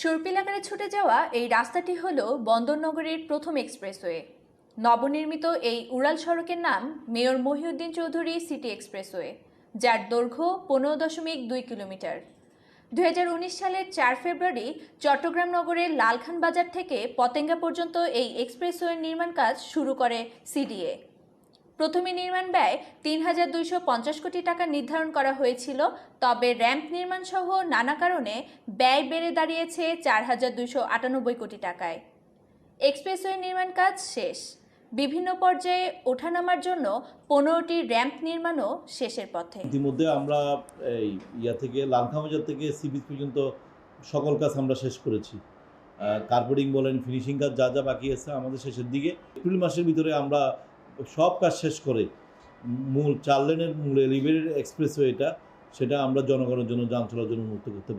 সুরপিল আকারে ছুটে যাওয়া এই রাস্তাটি হল বন্দরনগরীর প্রথম এক্সপ্রেসওয়ে। নবনির্মিত এই উড়াল সড়কের নাম mayor Mohiuddin Chowdhury city expressway, যার দৈর্ঘ্য পনেরো দশমিক দুই কিলোমিটার। দু হাজার উনিশ সালের চার ফেব্রুয়ারি চট্টগ্রাম নগরের লালখান বাজার থেকে পতেঙ্গা পর্যন্ত এই এক্সপ্রেসওয়ের নির্মাণ কাজ শুরু করে সিডিএ। প্রথমে নির্মাণ ব্যয় তিন হাজার দুইশো পঞ্চাশ কোটি টাকা নির্ধারণ করা হয়েছিল, তবে র্যাম্প নির্মাণ সহ নানা কারণে ব্যয় বেড়ে দাঁড়িয়েছে চার হাজার দুইশো আটানব্বই কোটি টাকায়। এক্সপ্রেসওয়ে নির্মাণ কাজ শেষ। বিভিন্ন পর্যায়ে ওঠানামার জন্য পনেরোটি র্যাম্প নির্মাণও শেষের পথে। ইতিমধ্যে আমরা এই ইয়া থেকে লালখামাজার থেকে সি বিচ পর্যন্ত সকল কাজ আমরা শেষ করেছি। কার্পেটিং বলেন ফিনিশিং কাজ যা যা বাকি আছে আমাদের শেষের দিকে। এপ্রিল মাসের ভিতরে আমরা সব কাজ শেষ করে মূল চার লেনের মূল এলিভেটেড এক্সপ্রেসওয়েটা সেটা আমরা জনগণের জন্য, যান চলার জন্য মুক্ত করতে পারব।